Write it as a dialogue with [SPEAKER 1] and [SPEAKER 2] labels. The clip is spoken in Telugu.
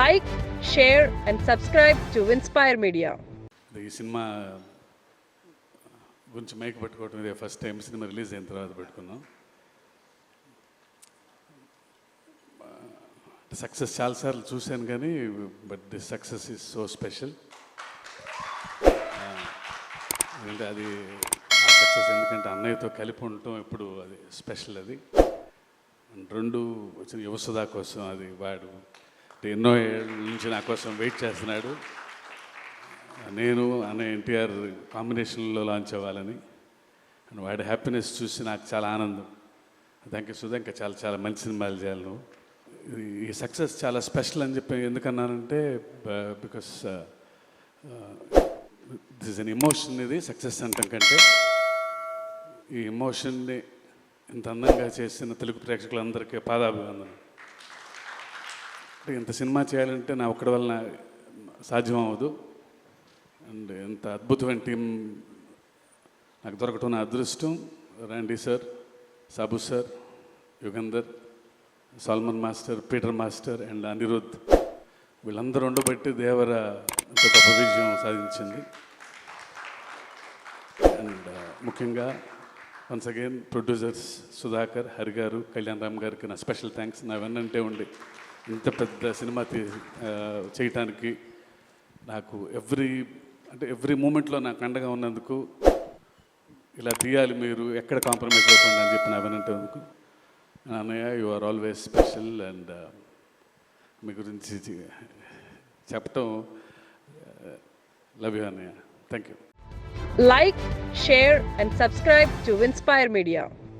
[SPEAKER 1] Like share and subscribe to Inspire Media
[SPEAKER 2] ఈ సినిమా గురించి మైక్ పెట్టుకోవటం ఇదే ఫస్ట్ టైం సినిమా రిలీజ్ అయిన తర్వాత పెట్టుకున్నాం. సక్సెస్ చాలాసార్లు చూశాను కానీ but the success is so special ఎందుకంటే అది ఆ సక్సెస్ ఎందుకంటే అన్నయ్యతో కలిపి ఉండటం ఇప్పుడు అది స్పెషల్ అది. రెండు వచ్చిన యువసుధా కోసం అది వాడు ఎన్నో ఏళ్ళ నుంచి నా కోసం వెయిట్ చేస్తున్నాడు. నేను అనే ఎన్టీఆర్ కాంబినేషన్లో లాంచ్ అవ్వాలని. అండ్ వాడి హ్యాపీనెస్ చూసి నాకు చాలా ఆనందం. థ్యాంక్ యూ ఇంకా చాలా చాలా మంచి సినిమాలు చేయాలి నువ్వు ఈ సక్సెస్ చాలా స్పెషల్ అని చెప్పి ఎందుకన్నానంటే బికాస్ దిస్ అన్ ఎమోషన్ ఇది సక్సెస్ అంటాం కంటే. ఈ ఎమోషన్ని ఇంత అందంగా చేసిన తెలుగు ప్రేక్షకులందరికీ పాదాభివందనం. అంటే ఇంత సినిమా చేయాలంటే నా ఒక్కడి వలన సాధ్యం అవ్వదు అండ్ ఎంత అద్భుతమైన టీం నాకు దొరకటం నా అదృష్టం. Randy sir Sabu sir Yugandhar Solomon master Peter master and Anirudh. వీళ్ళందరూ ఉండబట్టి దేవర ఇంత గొప్ప విజయం సాధించింది. అండ్ ముఖ్యంగా once again producers Sudhakar Hari garu Kalyan Ram గారికి నా స్పెషల్ థ్యాంక్స్ నా వెన్నంటే ఉండి. ఇంత పెద్ద సినిమా తీ చేయటానికి నాకు ఎవ్రీ అంటే ఎవ్రీ మూమెంట్లో నాకు అండగా ఉన్నందుకు ఇలా తీయాలి మీరు ఎక్కడ కాంప్రమైజ్ అవ్వకుండా అని చెప్పి నా వెనంటేందుకు. అన్నయ్య you are always special and మీ గురించి చెప్పటం లవ్ యూ అన్నయ్య. Thank you
[SPEAKER 1] like share and subscribe to Inspire Media